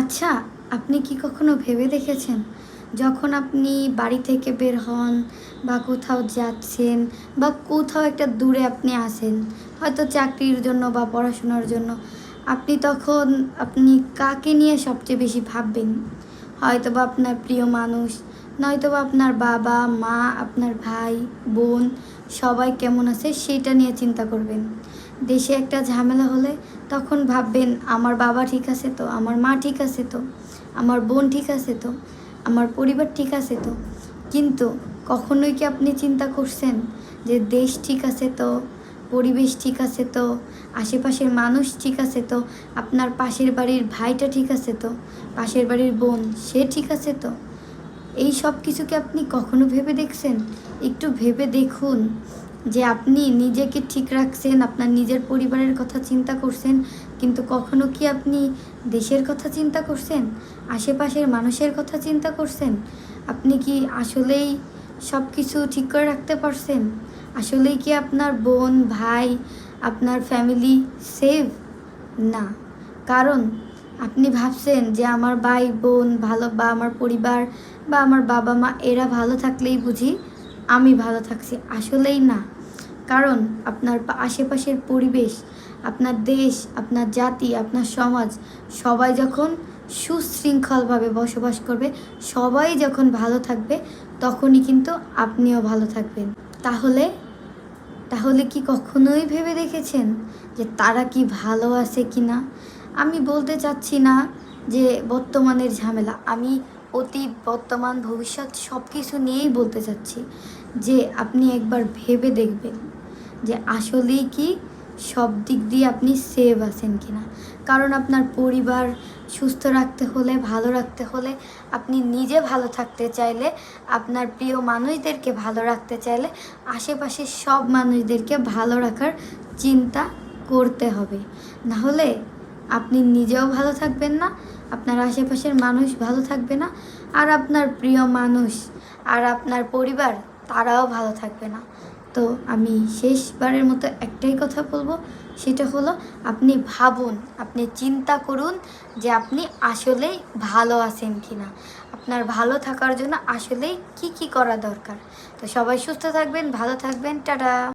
আচ্ছা আপনি কি কখনো ভেবে দেখেছেন, যখন আপনি বাড়ি থেকে বের হন বা কোথাও যাচ্ছেন বা কোথাও একটা দূরে আপনি আসেন হয়তো চাকরির জন্য বা পড়াশোনার জন্য, আপনি তখন আপনি কাকে নিয়ে সবচেয়ে বেশি ভাববেন? হয়তো বা আপনার প্রিয় মানুষ নয়তো বা আপনার বাবা, মা, আপনার ভাই, বোন, সবাই কেমন আছে সেটা নিয়ে চিন্তা করবেন। দেশে একটা ঝামেলা হলে তখন ভাববেন, আমার বাবা ঠিক আছে তো, আমার মা ঠিক আছে তো, আমার বোন ঠিক আছে তো, আমার পরিবার ঠিক আছে তো। কিন্তু কখনোই কি আপনি চিন্তা করছেন যে দেশ ঠিক আছে তো, পরিবেশ ঠিক আছে তো, আশেপাশের মানুষ ঠিক আছে তো, আপনার পাশের বাড়ির ভাইটা ঠিক আছে তো, পাশের বাড়ির বোন সে ঠিক আছে তো? এই সব কিছুকে আপনি কখনো ভেবে দেখছেন? একটু ভেবে দেখুন। যে আপনি নিজেকে ঠিক রাখছেন, আপনার নিজের পরিবারের কথা চিন্তা করছেন, কিন্তু কখনো কি আপনি দেশের কথা চিন্তা করছেন? আশেপাশের মানুষের কথা চিন্তা করছেন? আপনি কি আসলেই সব কিছু ঠিক করে রাখতে পারছেন? আসলেই কি আপনার বোন, ভাই, আপনার ফ্যামিলি সেভ না। কারণ আপনি ভাবছেন যে আমার ভাই, বোন ভালো বা আমার পরিবার বা আমার বাবা মা এরা ভালো থাকলেই বুঝি আমি ভালো থাকছি। আসলেই না। কারণ আপনার আশেপাশের পরিবেশ, আপনার দেশ, আপনার জাতি, আপনার সমাজ, সবাই যখন সুশৃঙ্খলভাবে বসবাস করবে, সবাই যখন ভালো থাকবে, তখনই কিন্তু আপনিও ভালো থাকবেন। তাহলে তাহলে কি কখনোই ভেবে দেখেছেন যে তারা কি ভালো আছে কি না আমি বলতে চাচ্ছি না যে বর্তমানের ঝামেলা। আমি অতীত বর্তমান ভবিষ্যৎ সব কিছু নিয়েই বলতে চাচ্ছি যে আপনি একবার ভেবে দেখবেন। যে আসলেই কি সব দিক দিয়ে আপনি সেভ আছেন কিনা। কারণ আপনার পরিবার সুস্থ রাখতে হলে, ভালো রাখতে হলে, আপনি নিজে ভালো থাকতে চাইলে, আপনার প্রিয় মানুষদেরকে ভালো রাখতে চাইলে আশেপাশের সব মানুষদেরকে ভালো রাখার চিন্তা করতে হবে। না হলে আপনি নিজেও ভালো থাকবেন না, আপনার আশেপাশের মানুষ ভালো থাকবে না, আর আপনার প্রিয় মানুষ আর আপনার পরিবার তারাও ভালো থাকবে না। তো আমি শেষবারের মতো একটাই কথা বলব, সেটা হলো আপনি ভাবুন, আপনি চিন্তা করুন যে আপনি আসলেই ভালো আছেন কি না আপনার ভালো থাকার জন্য আসলেই কি কি করা দরকার। তো সবাই সুস্থ থাকবেন, ভালো থাকবেন, টাটা।